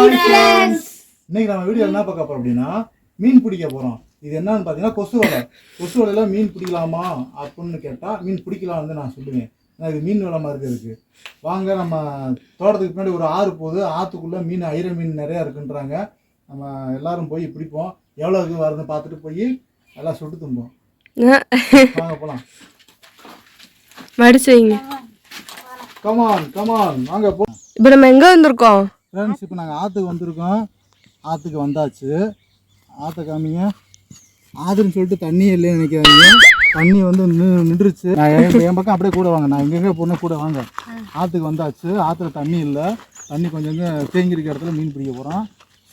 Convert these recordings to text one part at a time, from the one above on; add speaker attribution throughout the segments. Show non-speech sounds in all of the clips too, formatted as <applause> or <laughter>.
Speaker 1: இன்னைக்கு நம்ம வீடியோ என்ன பார்க்க போறோம் அப்படின்னா மீன் பிடிக்க போறோம். இது என்னன்னு பார்த்தீங்கன்னா கொசு வலை கொசு வலையில மீன் பிடிக்கலாமா அப்படின்னு கேட்டா மீன் பிடிக்கலாம் வந்து நான் சொல்லுவேன். ஏன்னா இது மீன் வலை மாதிரி இருக்கு. வாங்க நம்ம தோட்டத்துக்கு பின்னாடி ஒரு ஆறு போகுது. ஆத்துக்குள்ள மீன் ஐர மீன் நிறைய இருக்குன்றாங்க. நம்ம எல்லாரும் போய் பிடிப்போம். எவ்வளோ இது வருதுன்னு பார்த்துட்டு போய் எல்லாம் சுட்டு தும்போம். வாங்க
Speaker 2: மடிச்சு வைங்க.
Speaker 1: கமான் கமான் வாங்க போ.
Speaker 2: இப்போ நம்ம எங்க வந்திருக்கோம்?
Speaker 1: ஃப்ரெண்ட்ஸ் இப்போ நாங்கள் ஆற்றுக்கு வந்திருக்கோம். ஆற்றுக்கு வந்தாச்சு. ஆற்றை காமிங்க. ஆற்றுன்னு சொல்லிட்டு தண்ணி இல்லைன்னு நினைக்காதீங்க. தண்ணி வந்து நின்று நின்றுச்சு. நான் என் என் பக்கம் அப்படியே கூட வாங்க. நான் எங்கெங்கே போனால் கூட வாங்க. ஆற்றுக்கு வந்தாச்சு. ஆற்றுல தண்ணி இல்லை. தண்ணி கொஞ்சம் கொஞ்சம் தேங்கியிருக்க இடத்துல மீன் பிடிக்க போகிறோம்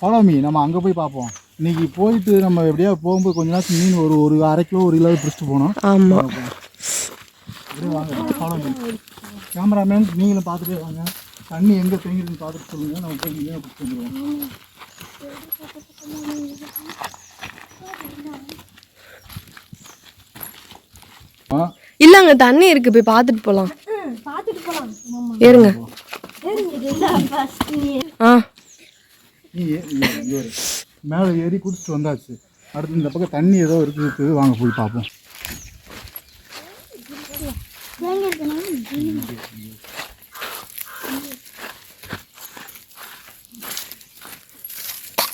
Speaker 1: ஃபாலோ மீ நம்ம அங்கே போய் பார்ப்போம். இன்னைக்கு போயிட்டு நம்ம எப்படியா போகும்போது கொஞ்ச நேரத்துக்கு மீன் ஒரு ஒரு அரை கிலோ ஒரு கிலோ பிடிச்சிட்டு போகணும்.
Speaker 2: ஆமா.
Speaker 1: அப்படியே வாங்க. ஃபாலோ மீ கேமராமேன் நீங்களும் பார்த்துட்டே வாங்க. தண்ணி எங்கே தேங்கிருக்குன்னு பார்த்துட்டு சொல்லுங்கள் நம்ம போய் மீனை பிடிச்சிட்டு வந்துடுவோம். ஆ?
Speaker 2: இல்ல அங்க தண்ணி இருக்கு. போய் பார்த்துட்டு போலாம்.
Speaker 3: பார்த்துட்டு போலாம்
Speaker 2: ஏறுங்க. ஆ.
Speaker 1: இங்க இங்க. மேலே ஏறி குடிச்சிட்டு வந்தாச்சு. அடுத்து இந்த பக்கம் தண்ணி ஏதோ இருக்குது இருக்குது. வாங்க போய் பார்ப்போம்.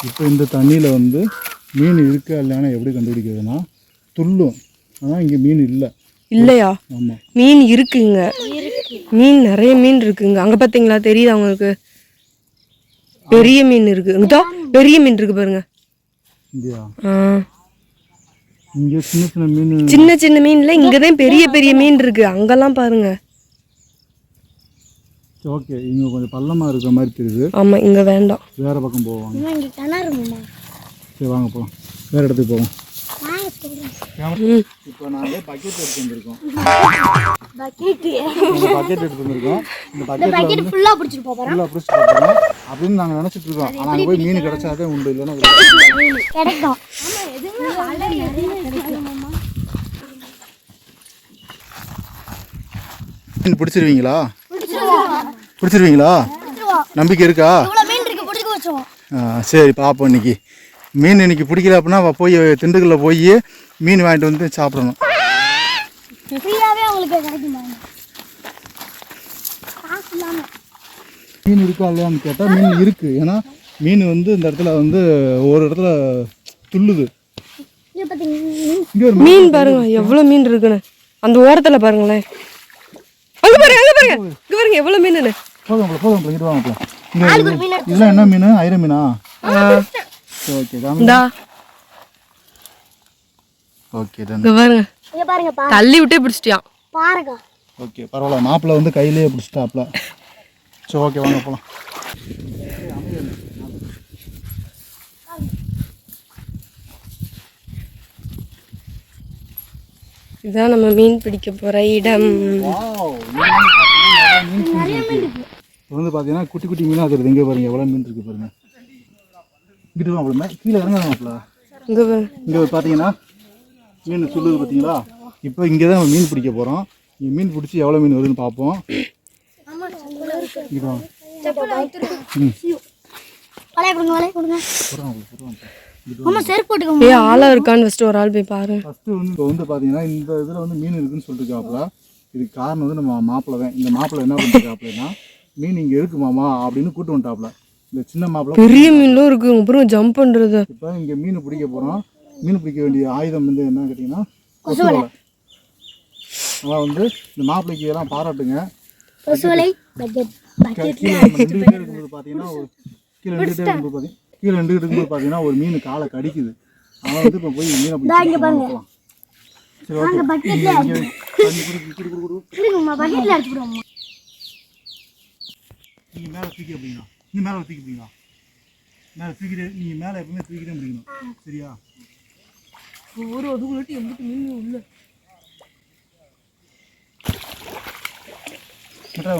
Speaker 1: இப்போ இந்த தண்ணியில் வந்து மீன் இருக்கா இல்லைன்னா எப்படி கண்டுபிடிக்கிறதுனா துள்ளும். ஆனால் இங்கே மீன் இல்லை.
Speaker 2: இல்லையா?
Speaker 1: ஆமாம்
Speaker 2: மீன் இருக்குங்க. மீன் நிறைய மீன் இருக்குங்க. அங்க பாத்தீங்களா தெரியுதா உங்களுக்கு? பெரிய மீன் இருக்கு. இதோ பெரிய மீன் இருக்கு பாருங்க.
Speaker 1: சின்ன சின்ன மீன்
Speaker 2: சின்ன சின்ன மீன்ல இங்கதான் பெரிய பெரிய மீன் இருக்கு. அங்கெல்லாம் பாருங்க.
Speaker 1: ஓகே இங்கே கொஞ்சம் பள்ளமாக இருக்கிற மாதிரி தெரியுது.
Speaker 2: ஆமா இங்க வேண்டாம்.
Speaker 1: வேறு பக்கம் போவாங்க.
Speaker 3: இங்க கிணறுமா
Speaker 1: சரி வாங்க போகலாம் வேறு இடத்துக்கு போவோம். இப்போ நாங்கள் பக்கெட் எடுத்து வந்திருக்கோம்.
Speaker 3: பக்கெட்
Speaker 1: பக்கெட் எடுத்து வந்திருக்கோம். இந்த
Speaker 3: பக்கெட் ஃபுல்லா பிடிச்சிட்டு போறோம்.
Speaker 1: ஃபுல்லாக பிடிச்சி போகிறோம் அப்படின்னு நாங்கள் நினச்சிட்டு இருக்கோம். ஆனால் அங்கே போய் மீன் கிடைச்சாதே உண்டு இல்லைன்னா
Speaker 3: கிடைக்கும்.
Speaker 1: மீன் பிடிச்சிருவீங்களா? பிடிச்சிருவீங்களா நம்பிக்கை இருக்கா? சரி பார்ப்போம் இன்னைக்கு. மீன் இன்னைக்கு பிடிக்கல அப்படின்னா போய் திண்டுக்கல்ல போய் மீன் வாங்கிட்டு வந்து சாப்பிடணும். மீன் இருக்கா இல்லையான்னு கேட்டால் மீன் இருக்குது ஏன்னா மீன் வந்து இந்த இடத்துல வந்து ஒரு இடத்துல துள்ளுது.
Speaker 2: மீன். பாருங்க எவ்வளவு மீன் இருக்குன்னு. அந்த ஓரத்துல பாருங்களேன். அங்க பாருங்க அங்க பாருங்க. இங்க பாருங்க எவ்வளவு மீன்
Speaker 1: போதும் போதும் இங்கிட்டு வாங்க இங்கே இதெல்லாம் என்ன மீன்? ஐர மீனா? சரி ஓகே காமி
Speaker 2: இந்தா.
Speaker 1: ஓகே
Speaker 2: இங்க பாருங்க.
Speaker 3: இங்க பாருங்க பா
Speaker 2: தள்ளி விட்டே பிடிச்சிட்டியான்
Speaker 3: பாருங்க.
Speaker 1: ஓகே பரவாயில்ல. மாப்பிள்ளை வந்து கையிலேயே பிடிச்சிட்டாப்ல. சரி ஓகே வாங்க போகலாம்
Speaker 2: இதுதான் நம்ம மீன் பிடிக்க போற இடம்.
Speaker 1: இது வந்து பார்த்தீங்கன்னா குட்டி குட்டி மீனாக தெரியுது. இங்கே பாருங்க எவ்வளோ மீன் இருக்கு பாருங்க. இங்கிட்டு வாங்க மே கீழே இறங்க மாப்பிள்ள
Speaker 2: இங்க
Speaker 1: இங்கே பார்த்தீங்கன்னா மீன் சொல்லுது பார்த்தீங்களா? இப்போ இங்கே தான் மீன் பிடிக்க போகிறோம் இங்கே மீன் பிடிச்சி எவ்வளோ மீன் வருதுன்னு பார்ப்போம். இங்கிட்டு வாங்க ம்.
Speaker 2: ஆளா இருக்கான்னு ஃபர்ஸ்ட் ஒரு ஆள் போய் பாரு.
Speaker 1: ஃபஸ்ட்டு வந்து இப்போ வந்து பார்த்தீங்கன்னா இந்த இதில் வந்து மீன் இருக்குன்னு சொல்லிருக்காப்புல இதுக்கு காரணம் வந்து நம்ம மாப்பிள்ளை தான். இந்த மாப்பிள்ளை என்ன பண்ணிருக்காப்புலன்னா மீன் இங்கே இருக்கு மாமா அப்படின்னு கூட்டு வந்துட்டாப்புல இந்த சின்ன மாப்பிள்ளை
Speaker 2: பெரிய மீன்லாம் இருக்கு பாருங்க ஜம்ப் பண்றது
Speaker 1: இப்போ இங்கே மீன் பிடிக்க போகிறோம் மீன் பிடிக்க வேண்டிய ஆயுதம் வந்து என்ன கேட்டிங்கன்னா கொசு வலை அதான் வந்து இந்த மாப்பிள்ளைக்கு எல்லாம் பாராட்டுங்க
Speaker 3: கொசு வலை
Speaker 1: கீழே இருக்கும்போது பார்த்தீங்கன்னா ஒரு கீழே நின்றுக்கிட்டே இருக்கும்போது பார்த்தீங்கன்னா கீழே நின்றுக்கிட்டு இருக்கும்போது பார்த்தீங்கன்னா ஒரு மீன் காலை கடிக்குது அதனால் வந்து இப்போ போய் மீனை பிடிச்சி சரி ஓகே
Speaker 3: பக்கெட்ல
Speaker 1: இங்கே தண்ணி குடு குடு குடு குடு
Speaker 3: கொடுங்கம்மா பக்கெட்ல அடிச்சு விடுவோம்மா
Speaker 1: நீங்கள் மேலே தூக்கி அப்படிங்களா நீங்கள் மேலே தூக்கி பிடிங்களா மேலே தூக்கிட்டு நீங்கள் மேலே எப்பவுமே தூக்கிட்டே பிடிக்கணும் சரியா?
Speaker 2: ஒரு அதுக்குள்ளே எம்பிட்டு மீன் உள்ள.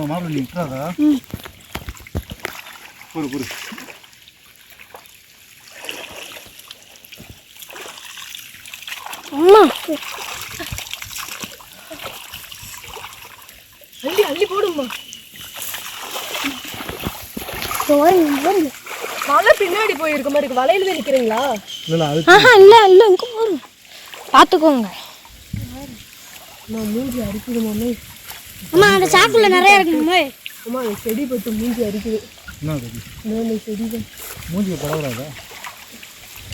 Speaker 1: மாப்பிள்ளை நீ விட்றாதா பொறு பொறு.
Speaker 2: மலை பின்னாடி போயிருக்க மாதிரி இருக்கு. வலையில தான் நிக்கிறீங்களா?
Speaker 1: இல்லை இல்லை அது
Speaker 3: ஆஹா இல்ல இல்ல இங்க பாரு பாத்துக்கோங்க.
Speaker 2: நான் மூஞ்சி அரிக்குது மாமே
Speaker 3: அம்மா அந்த சாக்குள்ள நிறைய இருக்குங்க
Speaker 2: அம்மா அந்த செடி பட்டு மூஞ்சி அரிக்குது.
Speaker 1: என்ன
Speaker 2: நான் செடி தான்.
Speaker 1: மூஞ்சியை படக்கூடாதா?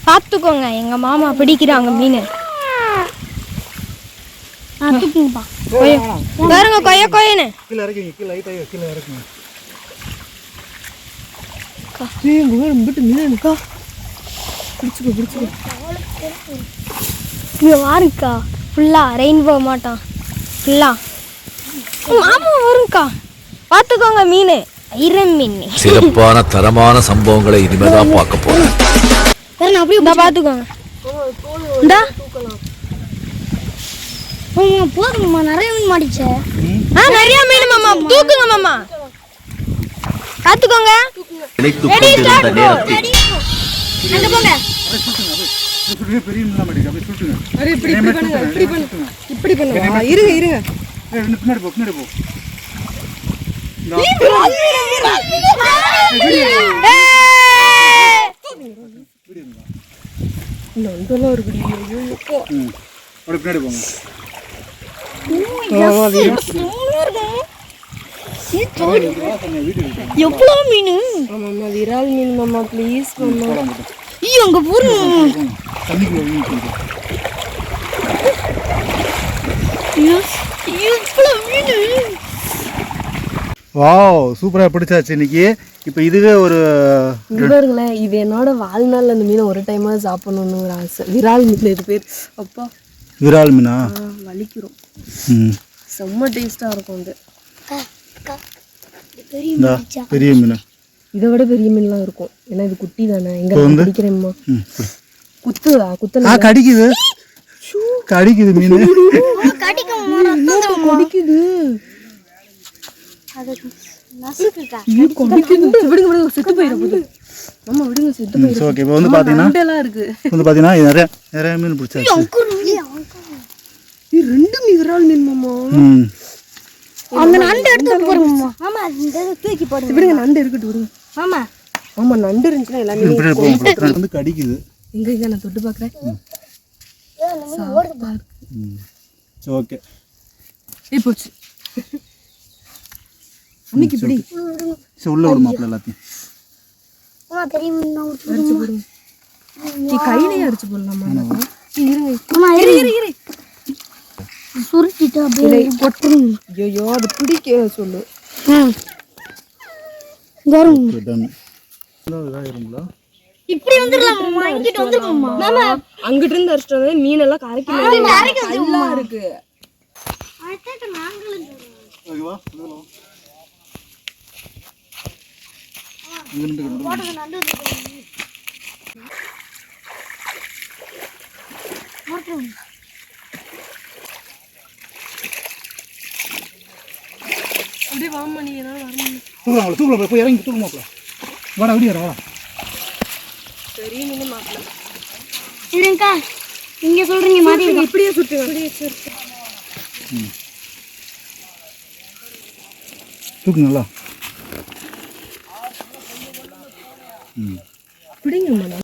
Speaker 3: பாத்துக்கோங்க எங்க மாமா பிடிக்கிறாங்க மீன். பாருங்க கொய்ய கொய்யன்னு.
Speaker 1: கீழே இறக்குங்க கீழே லைட்டாக கீழே இறக்குங்க.
Speaker 2: ஏய் பிடிச்சுக்கோ பிடிச்சுக்கோ.
Speaker 3: இங்க வாருக்கா. ஃபுல்லா ரெயின்போ மாட்டான் ஃபுல்லா. மாமா வரும்க்கா. பாத்துக்கோங்க மீன். ஐரன் மீன்.
Speaker 4: சிறப்பான தரமான சம்பவங்களை இனிமேதான் பார்க்க போறேன்.
Speaker 3: வேற நான் அப்படியே இந்தா போதுங்கம்மா. நிறைய மீன் மாட்டிச்சே. ஆ நிறைய மீன் மாமா. தூக்குங்க மாமா. பாத்துக்கோங்க.
Speaker 4: நினைத்துக் கொண்டிருந்த நேரத்தில்
Speaker 1: பின்னாடி போங்க.
Speaker 3: எவ்வளவு மீன்?
Speaker 2: விரால் மீன் மாமா ப்ளீஸ் மாமா.
Speaker 3: ஐயோ அங்க மீன்
Speaker 1: வாவ் சூப்பராக பிடிச்சாச்சு இன்னைக்கு. இப்போ இதுவே ஒரு
Speaker 2: பாருங்களேன் இது என்னோட வாழ்நாள்ல அந்த மீனை ஒரு டைமாவது சாப்பிடணுங்கிற ஆசை. விரால் மீன் இது பேர்? அப்பா.
Speaker 1: விரால் மீனா?
Speaker 2: வலிக்கிறோம். செம்ம டேஸ்டா இருக்கும் அது.
Speaker 3: பெரிய
Speaker 1: மீன்
Speaker 2: இதை விட பெரிய மீன்லாம் இருக்கும். ஏன்னா இது குட்டி தானே. எங்க
Speaker 1: இப்போ வந்து-
Speaker 2: பிடிக்கிறேம்மா
Speaker 1: ம் பிடி.
Speaker 2: குத்துதா? குத்தல
Speaker 1: ஆ கடிக்குது. கடிக்குது மீன்.
Speaker 2: கடிக்குது. செத்து போயிட போகுது. ஆமா விடுங்க செத்து போயிட
Speaker 1: ஓகே. இப்போ வந்து பார்த்தீங்கன்னா
Speaker 2: நண்டெல்லாம் இருக்கு.
Speaker 1: வந்து பார்த்தீங்கன்னா இது நிறைய நிறைய மீன் பிடிச்சாச்சு.
Speaker 2: இது ரெண்டு மீன் விரால் மீன் மாமா.
Speaker 1: ம்.
Speaker 3: அந்த நண்டு எடுத்து போறோம்மா ஆமா இந்த இதை தூக்கி போடுங்க.
Speaker 2: விடுங்க நண்டு இருக்கட்டும் விடுங்க
Speaker 3: ஆமா.
Speaker 2: ஆமா நண்டு இருந்துச்சுன்னா எல்லாமே
Speaker 1: வந்து கடிக்குது.
Speaker 2: எங்க எங்க நான் தொட்டு பாக்குறேன்.
Speaker 1: ம். சரி ஓகே.
Speaker 2: ஏய் போச்சு. அன்னைக்கு இப்படி
Speaker 1: சரி உள்ள விடு மாப்பிள்ள எல்லாத்தையும்.
Speaker 3: மீன் தான் ஊத்தி
Speaker 2: அடிச்சு போடுங்க நீ கையிலேயே அடிச்சு போடலாமா? இருங்க.
Speaker 3: இரு. இரு இரு. சுருட்டிட்டு அப்படியே கொட்டுருங்க
Speaker 2: ஐயோ அது பிடிக்க சொல்லு.
Speaker 3: இப்படி வந்துடலாம்? மாமா இங்கிட்டு வந்துருக்கோம் மாமா.
Speaker 2: அங்கிட்டு இருந்து அடிச்சிட்டு வந்து மீன் எல்லாம் கரைக்க கல்லாம் இருக்கு
Speaker 1: உள்ள வா. இங்க நின்னுக்கிட்டு
Speaker 2: அப்படியே வாமா நீ என்னால
Speaker 1: தூக்கலாம் தூக்கலாம் போய் இறங்கி தூக்க மாப்பிள்ள வாடா வெளியே வா
Speaker 2: பெரிய மீன் மாப்பிள்ள
Speaker 3: இருங்கக்கா நீங்க சொல்றீங்க மாத்தி
Speaker 2: இப்படியே சுட்டுங்க.
Speaker 1: தூக்கு நல்லா ம்.
Speaker 2: பிடிங்க மேடம்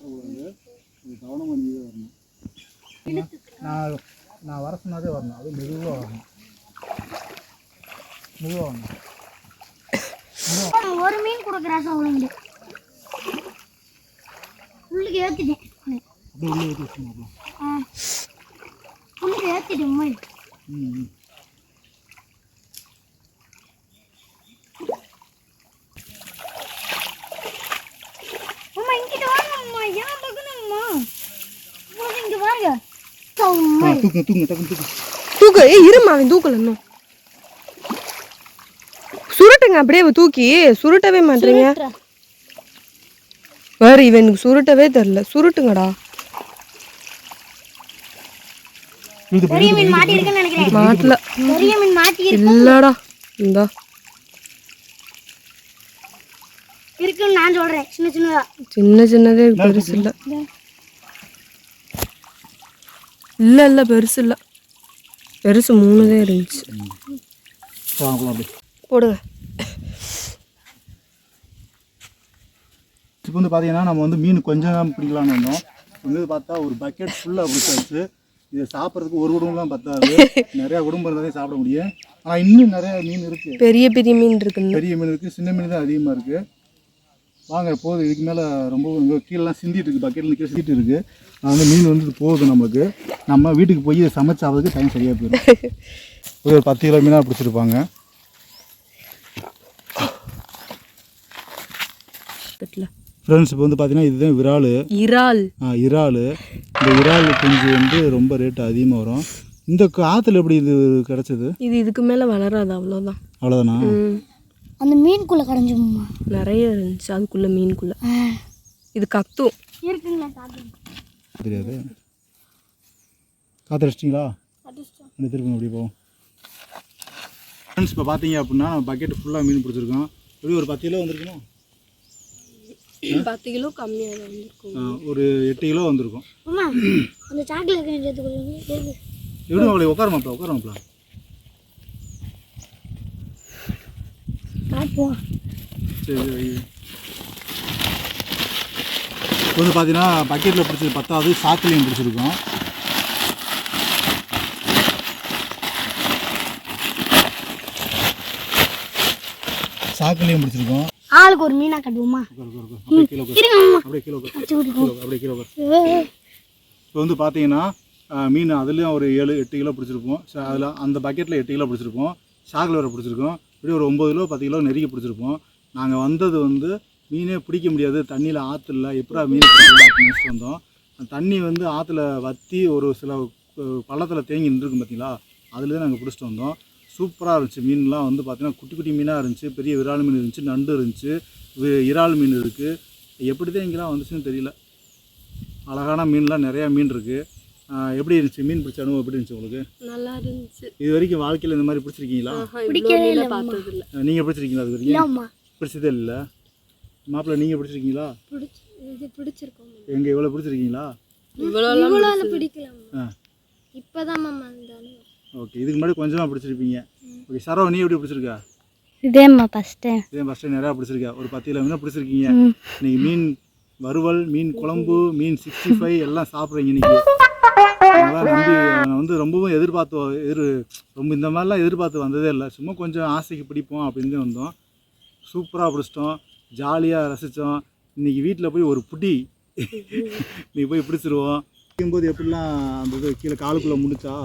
Speaker 1: நான் நான் வர சொன்னதே வரணும். அது மெதுவாக வரணும். மெதுவாக வரணும்.
Speaker 3: ஒரு மீன் கூட கிராஸ் உள்ளுக்கு
Speaker 1: ஏற்றிட்டேன்
Speaker 3: ஆ. உள்ளுக்கு ஏற்றிட்டேன் மாதிரி
Speaker 1: ம்
Speaker 3: அம்மா
Speaker 1: தூக்கு
Speaker 2: தூக்கு ஏய் இருமா அவன் தூக்கல இன்னும். அப்படியே தூக்கி சுருட்டவே மாட்டீங்க. வேற இவனுக்கு சுருட்டவே தெரியல. சுருட்டுங்கடா. மாட்டல.
Speaker 3: பெரிய மீன் மாட்டி இருக்கு
Speaker 2: இல்லடா. இந்தா.
Speaker 3: இருக்குன்னு நான் சொல்றேன். சின்ன சின்னதா.
Speaker 2: சின்ன சின்னதே பெருசு இல்ல இல்ல இல்ல பெருசு இல்ல பெருசு மூணுதே இருந்துச்சு. போடுங்க.
Speaker 1: இப்போ வந்து பார்த்தீங்கன்னா நம்ம வந்து மீன் கொஞ்சம் தான் பிடிக்கலாம்னு வந்தோம். வந்து பார்த்தா ஒரு பக்கெட் ஃபுல்லாக பிடிச்சாச்சு. இதை சாப்பிட்றதுக்கு ஒரு குடும்பம்லாம் பத்தாது. நிறையா குடும்பம் இருந்தாலே சாப்பிட முடியும். ஆனால் இன்னும் நிறைய மீன் இருக்குது
Speaker 2: பெரிய பெரிய மீன் இருக்குங்க
Speaker 1: பெரிய மீன் இருக்குது சின்ன மீன் தான் அதிகமாக இருக்குது வாங்க போதும் இதுக்கு மேலே ரொம்ப கீழெலாம் சிந்திட்டு இருக்குது பக்கெட்டில் கீழே சிந்திட்டு இருக்குது வந்து மீன் வந்து போகுது நமக்கு நம்ம வீட்டுக்கு போய் இதை சமைச்சாவதுக்கு டைம் சரியாக போயிடும். <laughs> ஒரு பத்து கிலோ மீனாக பிடிச்சிருப்பாங்க.
Speaker 2: பக்கத்துல.
Speaker 1: ஃப்ரெண்ட்ஸ் இப்போ வந்து பார்த்தீங்கன்னா இதுதான் விரால்
Speaker 2: இறால்.
Speaker 1: ஆ, இறால். இந்த இறால் குஞ்சு வந்து ரொம்ப ரேட்டு அதிகமாக வரும். இந்த ஆற்றுல எப்படி இது கிடச்சிது?
Speaker 2: இது இதுக்கு மேல வளராது அவ்வளோதான்
Speaker 1: அவ்வளோதானா.
Speaker 3: அந்த மீனுக்குள்ள கரைஞ்சுமா
Speaker 2: நிறைய இருந்துச்சு அதுக்குள்ள மீனுக்குள்ள இது கத்தும்
Speaker 1: தெரியாது. காத்தடிச்சிட்டிங்களா ரெண்டு திருப்பி அப்படி போவோம் ஃப்ரெண்ட்ஸ் இப்போ பார்த்தீங்க அப்படின்னா நம்ம பக்கெட் ஃபுல்லாக மீன் பிடிச்சிருக்கோம். எப்படி ஒரு பத்து கிலோ வந்திருக்குமோ?
Speaker 2: பத்து கிலோ கம்மியாக வந்திருக்கும்.
Speaker 1: ஒரு எட்டு கிலோ வந்திருக்கும்.
Speaker 3: அம்மா அந்த சாக்லேட் கொஞ்சம் சேர்த்து கொடுங்க
Speaker 1: எப்படி அவளை உட்காரமாப்ல உட்காரமாப்ல
Speaker 3: பார்ப்போம்
Speaker 1: சரி சரி இப்போ வந்து பார்த்தீங்கன்னா பக்கெட்டில் பிடிச்சது பத்தாவது சாக்குலையும் பிடிச்சிருக்கோம். சாக்குலையும் பிடிச்சிருக்கோம்.
Speaker 3: ஆளுக்கு ஒரு மீனா கட்டுவோமா.
Speaker 1: இப்போ வந்து பார்த்தீங்கன்னா மீன் அதுலேயும் ஒரு ஏழு எட்டு கிலோ பிடிச்சிருப்போம். அதில் அந்த பக்கெட்டில் எட்டு கிலோ பிடிச்சிருப்போம். ஷாக்கில் வர பிடிச்சிருக்கோம். இப்படி ஒரு ஒம்பது கிலோ பத்து கிலோ நெருக்கி பிடிச்சிருப்போம். நாங்கள் வந்தது வந்து மீனே பிடிக்க முடியாது. தண்ணியில் ஆற்றுல எப்படா மீன் அப்படின்னு வந்தோம். தண்ணி வந்து ஆற்றுல வற்றி ஒரு சில பள்ளத்தில் தேங்கி நின்றுருக்கும் பார்த்தீங்களா அதுலேயே நாங்கள் பிடிச்சிட்டு வந்தோம். சூப்பராக இருந்துச்சு. மீன்லாம் வந்து பார்த்தீங்கன்னா குட்டி குட்டி மீனாக இருந்துச்சு பெரிய விரால் மீன் இருந்துச்சு நண்டு இருந்துச்சு இறால் மீன் இருக்குது எப்படி தான் இங்கெல்லாம் வந்துச்சுன்னு தெரியல. அழகான மீன்லாம் நிறையா மீன் இருக்குது எப்படி இருந்துச்சு? மீன் பிடிச்ச அனுபவம் எப்படி இருந்துச்சு உங்களுக்கு?
Speaker 2: நல்லா இருந்துச்சு.
Speaker 1: இது வரைக்கும் வாழ்க்கையில் இந்த மாதிரி பிடிச்சிருக்கீங்களா?
Speaker 2: பிடிக்கவே இல்லை பார்த்தது இல்லை
Speaker 1: நீங்கள் பிடிச்சிருக்கீங்களா அது வரைக்கும்?
Speaker 3: இல்லம்மா.
Speaker 1: பிடிச்சதே இல்லை. மாப்பிள்ளை நீங்கள் பிடிச்சிருக்கீங்களா?
Speaker 3: பிடிச்சி இது பிடிச்சிருக்கோம்.
Speaker 1: எங்கே இவ்வளோ பிடிச்சிருக்கீங்களா?
Speaker 2: இவ்வளோ
Speaker 3: பிடிக்கலாம்
Speaker 1: ஆ.
Speaker 3: இப்போதான் மாமா
Speaker 1: ஓகே இதுக்கு முன்னாடி கொஞ்சமாக பிடிச்சிருப்பீங்க. ஓகே சரவ நீ எப்படி பிடிச்சிருக்கா?
Speaker 3: இதேம்மா ஃபஸ்ட்டு
Speaker 1: இதே ஃபஸ்ட்டு நிறையா பிடிச்சிருக்கா. ஒரு பத்து கிலோ மீன் பிடிச்சிருக்கீங்க. இன்னைக்கு மீன் வறுவல் மீன் குழம்பு மீன் சிக்ஸ்டி ஃபைவ் எல்லாம் சாப்பிட்றீங்க இன்னைக்கு. அதெல்லாம் நம்பி நான் வந்து ரொம்பவும் எதிர்பார்த்து எதிர் ரொம்ப இந்த மாதிரிலாம் எதிர்பார்த்து வந்ததே இல்லை. சும்மா கொஞ்சம் ஆசைக்கு பிடிப்போம் அப்படின்னு வந்தோம். சூப்பராக பிடிச்சிட்டோம். ஜாலியாக ரசித்தோம் இன்னைக்கு வீட்டில் போய் ஒரு புடி. நீ போய் பிடிச்சிருவோம். பிடிக்கும்போது எப்படிலாம் அந்த இது கீழே காலுக்குள்ளே முடிச்சா?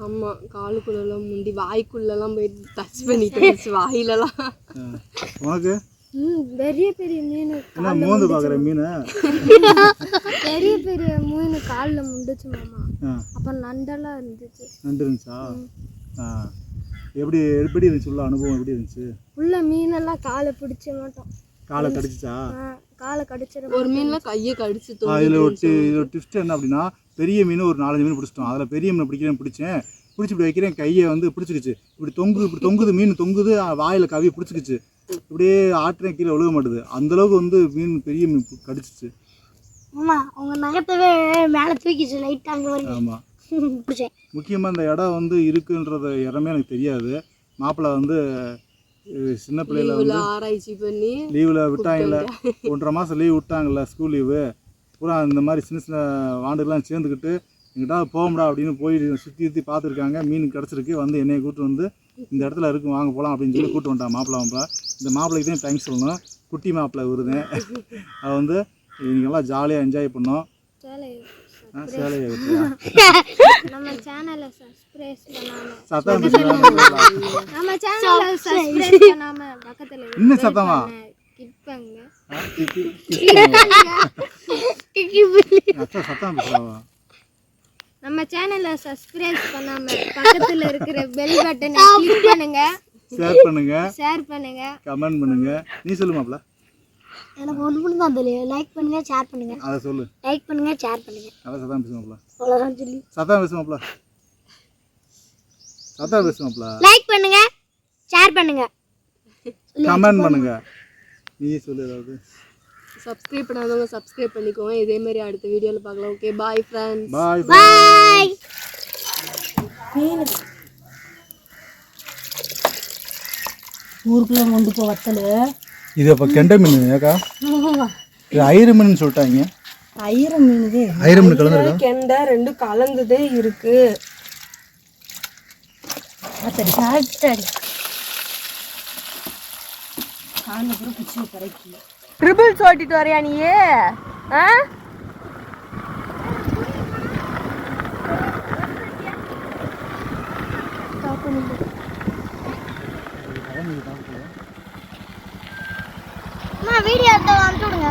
Speaker 2: ஆமா காலுக்குள்ளெல்லாம் முண்டி வாய்க்குள்ளெல்லாம் போய் டச் பண்ணிட்டு வாயிலலாம்.
Speaker 1: உனக்கு?
Speaker 3: பெரிய பெரிய மீன்
Speaker 1: மோந்து பார்க்குற மீனை?
Speaker 3: பெரிய பெரிய மீன் காலில் முண்டுச்சு மாமா.
Speaker 1: ஆ.
Speaker 3: அப்போ நண்டெல்லாம் இருந்துச்சு.
Speaker 1: நண்டு இருந்துச்சா எப்படி எப்படி இருந்துச்சு உள்ள அனுபவம் எப்படி இருந்துச்சு?
Speaker 3: உள்ள மீனெல்லாம் காலை பிடிச்ச மாட்டோம்.
Speaker 1: காலை கடிச்சிச்சா?
Speaker 3: காலை கடிச்சிட
Speaker 2: ஒரு மீன்ல கையை கடிச்சு
Speaker 1: இதுல ஒரு டி- இது ஒரு டிப்ஸ்ட் என்ன அப்படின்னா பெரிய மீன் ஒரு நாலஞ்சு மீன் பிடிச்சிட்டோம். அதில் பெரிய மீன் பிடிக்கிறேன் பிடிச்சேன். பிடிச்சி இப்படி வைக்கிறேன் கையை வந்து பிடிச்சிக்கிச்சு இப்படி தொங்குது இப்படி தொங்குது மீன் தொங்குது வாயில கவி பிடிச்சிக்கிச்சு. இப்படியே ஆட்டுறேன் கீழே விழுக மாட்டுது. அந்த அளவுக்கு வந்து மீன் பெரிய மீன் கடிச்சிச்சு.
Speaker 3: மாமா உங்க நகத்தவே மேலே தூக்கிச்சு லைட்டாக அங்கே வரைக்கும்
Speaker 1: ஆமாம் <laughs>
Speaker 3: பிடிச்சேன்.
Speaker 1: முக்கியமாக இந்த இடம் வந்து இருக்குன்றத இடமே எனக்கு தெரியாது. மாப்பிள்ளை வந்து சின்ன பிள்ளையில வந்து
Speaker 2: ஆராய்ச்சி பண்ணி
Speaker 1: லீவில் விட்டாங்கல்ல. ஒன்றரை மாதம் லீவ் விட்டாங்கல்ல ஸ்கூல் லீவு. பூரா இந்த மாதிரி சின்ன சின்ன வாண்டுகள்லாம் சேர்ந்துக்கிட்டு எங்கிட்ட போகமுடா அப்படின்னு போய் சுற்றி சுற்றி பார்த்துருக்காங்க. மீன் கிடச்சிருக்கு. வந்து என்னைய கூட்டு வந்து இந்த இடத்துல இருக்கு வாங்க போகலாம் அப்படின்னு சொல்லி கூட்டு வந்துட்டான் மாப்பிள்ளை மாப்பிள்ளை இந்த மாப்பிள்ளைக்கு தான் தேங்க்ஸ் சொல்லணும். குட்டி மாப்பிள்ளை விருதேன் அது வந்து இவங்கெல்லாம் ஜாலியாக என்ஜாய் பண்ணோம். சேலையை விட்டுறா.
Speaker 3: நம்ம சேனலை சப்ஸ்கிரைப் பண்ணாம.
Speaker 1: சத்தம் இன்னும் சத்தமா?
Speaker 3: நம்ம சேனலை சப்ஸ்கிரைப் பண்ணாம பக்கத்துல இருக்கிற பெல் பட்டனை கிளிக் பண்ணுங்க.
Speaker 1: ஷேர் பண்ணுங்க.
Speaker 3: ஷேர் பண்ணுங்க.
Speaker 1: கமெண்ட் பண்ணுங்க. நீ சொல்லு மாப்பிள்ள
Speaker 3: எனக்கு ஒன்று மட்டும் தான் தெரியும். லைக் பண்ணுங்க ஷேர் பண்ணுங்க.
Speaker 1: அதை சொல்லு.
Speaker 3: லைக் பண்ணுங்க ஷேர் பண்ணுங்க.
Speaker 1: அதான் சத்தம் பேசு மாப்பிள்ள
Speaker 3: அவ்வளோதான் சொல்லி.
Speaker 1: சத்தம் பேசு மாப்பிள்ள சத்தம் பேசு மாப்பிள்ள
Speaker 3: லைக் பண்ணுங்க ஷேர் பண்ணுங்க.
Speaker 1: கமெண்ட் பண்ணுங்க. நீ சொல்லு ஏதாவது.
Speaker 2: சப்ஸ்கிரைப் பண்ணாதவங்க சப்ஸ்கிரைப் பண்ணிக்கோங்க. இதே மாதிரி அடுத்த வீடியோல பார்க்கலாம். ஓகே பாய் ஃப்ரெண்ட்ஸ்
Speaker 1: பாய்
Speaker 3: பாய்
Speaker 5: ஊருக்குள்ள கொண்டு போ வத்தல்.
Speaker 1: இது அப்போ கெண்டை மீன் ஏக்கா? இது ஐரு மீன் சொல்லிட்டாங்க.
Speaker 5: ஐரம் மீனுதே.
Speaker 1: ஐரு மீன் கலந்துருக்கா?
Speaker 2: கெண்டை ரெண்டும் கலந்ததே இருக்கு.
Speaker 5: ஆத்தடி கூட குச்சி பறைக்கி
Speaker 2: ட்ரிபிள்ஸ் ஓட்டிட்டு வரையா நீ ஆ?
Speaker 3: அம்மா வீடியோ எடுத்து அனுப்பிச்சு விடுங்க.